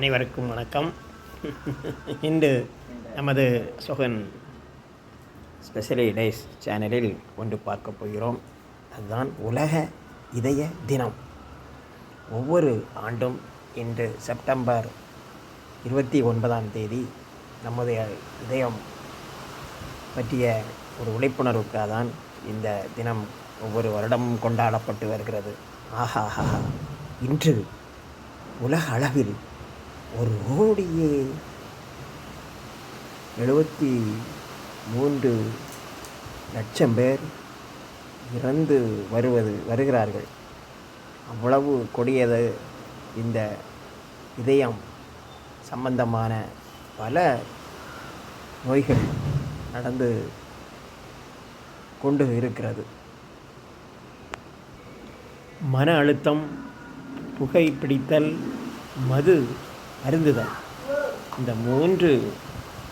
அனைவருக்கும் வணக்கம். இன்று நமது சொகன் ஸ்பெஷலி டேஸ் சேனலில் ஒன்று பார்க்க போகிறோம். அதுதான் உலக இதய தினம். ஒவ்வொரு ஆண்டும் இன்று செப்டம்பர் இருபத்தி ஒன்பதாம் தேதி நம்முடைய இதயம் பற்றிய ஒரு விழிப்புணர்வுக்காக தான் இந்த தினம் ஒவ்வொரு வருடமும் கொண்டாடப்பட்டு வருகிறது. ஆஹா இன்று உலக அளவில் ஒரு கோடியே எழுபத்தி மூன்று லட்சம் பேர் இறந்து வருவது வருகிறார்கள். அவ்வளவு கொடியது இந்த இதயம் சம்பந்தமான பல நோய்கள் நடந்து கொண்டு இருக்கிறது. மன அழுத்தம் புகைப்பிடித்தல் மது அருந்துதல் இந்த மூன்று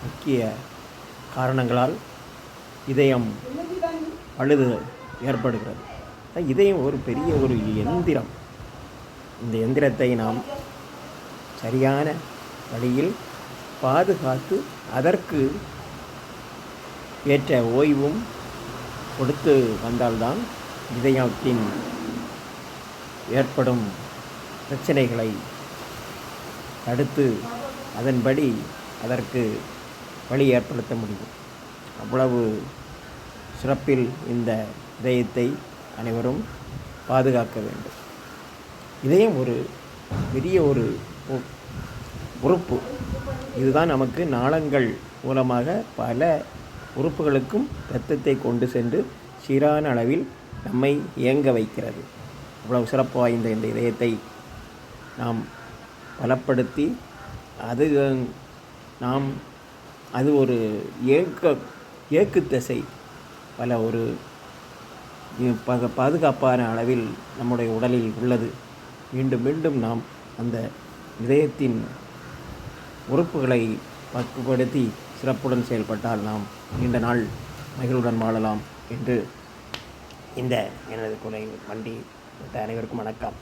முக்கிய காரணங்களால் இதயம் அழுது ஏற்படுகிறது. இதயம் ஒரு பெரிய ஒரு எந்திரம். இந்த எந்திரத்தை நாம் சரியான வழியில் பாதுகாத்து அதற்கு ஏற்ற ஓய்வும் கொடுத்து வந்தால்தான் இதயத்தின் ஏற்படும் பிரச்சனைகளை தடுத்து அதன்படி அதற்கு வழி ஏற்படுத்த முடியும். அவ்வளவு சிறப்பில் இந்த இதயத்தை அனைவரும் பாதுகாக்க வேண்டும். இதயம் ஒரு பெரிய ஒரு உ- உறுப்பு இதுதான் நமக்கு நாளங்கள் மூலமாக பல உறுப்புகளுக்கும் இரத்தத்தை கொண்டு சென்று சீரான அளவில் நம்மை இயங்க வைக்கிறது. இவ்வளவு சிறப்பு வாய்ந்த இந்த இதயத்தை நாம் பலப்படுத்தி அது நாம் அது ஒரு ஏக்க ஏக்கு திசை. பல ஒரு பக- பாதுகாப்பான அளவில் நம்முடைய உடலில் உள்ளது. மீண்டும் மீண்டும் நாம் அந்த இதயத்தின் உறுப்புகளை பக்குப்படுத்தி சிறப்புடன் செயல்பட்டால் நாம் நீண்ட நாள் மகிழ்வுடன் வாழலாம் என்று இந்த எனது குறை வண்டி அனைவருக்கும் வணக்கம்.